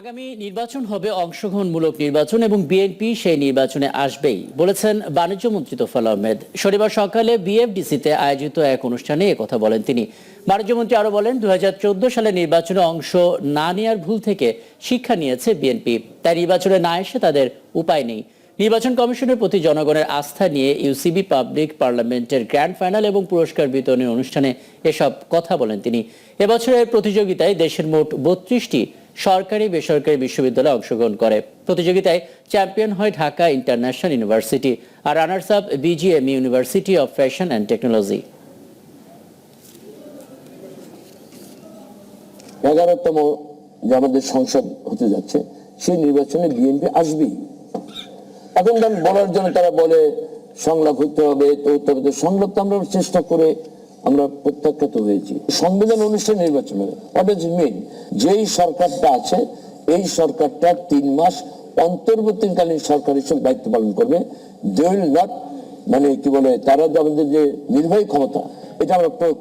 আগামী নির্বাচন হবে অংশগ্রহণমূলক নির্বাচন এবং বিএনপি সেই নির্বাচনে আসবেই, বলেছেন বাণিজ্য মন্ত্রী তোফাল আহমেদ। শনিবার সকালে বিএফডিসিতে আয়োজিত এক অনুষ্ঠানে কথা বলেন তিনি। বাণিজ্যমন্ত্রী আরও বলেন দু সালে নির্বাচনে অংশ না নেওয়ার ভুল থেকে শিক্ষা নিয়েছে বিএনপি তাই নির্বাচনে না এসে তাদের উপায় নেই। নির্বাচন কমিশনের প্রতি জনগণের আস্থা নিয়ে ইউসিবি পাবলিক পার্লামেন্টের গ্র্যান্ড ফাইনাল এবং পুরস্কার বিতরণের অনুষ্ঠানে এসব কথা বলেন তিনি। এবছরের প্রতিযোগিতায় দেশের মোট বত্রিশটি সরকারি বেসরকারি বিশ্ববিদ্যালয়ে অংশগ্রহণ করে। প্রতিযোগিতায় চ্যাম্পিয়ন হয় Dhaka international university R runners up BGM university of fashion and technology. এগারোতম যে আমাদের সংসদ হতে যাচ্ছে। সেই নির্বাচনে বিএনপি আসবেই। এখন বলার জন্য তারা বলে সংলাপ হতে হবে, তো সংলাপ তো আমরা চেষ্টা করে আমরা প্রত্যাখ্যাত হয়েছি। সংবিধান অনুষ্ঠান নির্বাচন হবে। হোয়াট ইজ মিন যেই সরকারটা আছে, এই সরকারটা তিন মাস অন্তর্বর্তীকালীন সরকার হিসেবে দায়িত্ব পালন করবে। দে উইল নট মানে কি বলে, তারা যে নির্বাহী ক্ষমতা, এটা আমরা প্রয়োগ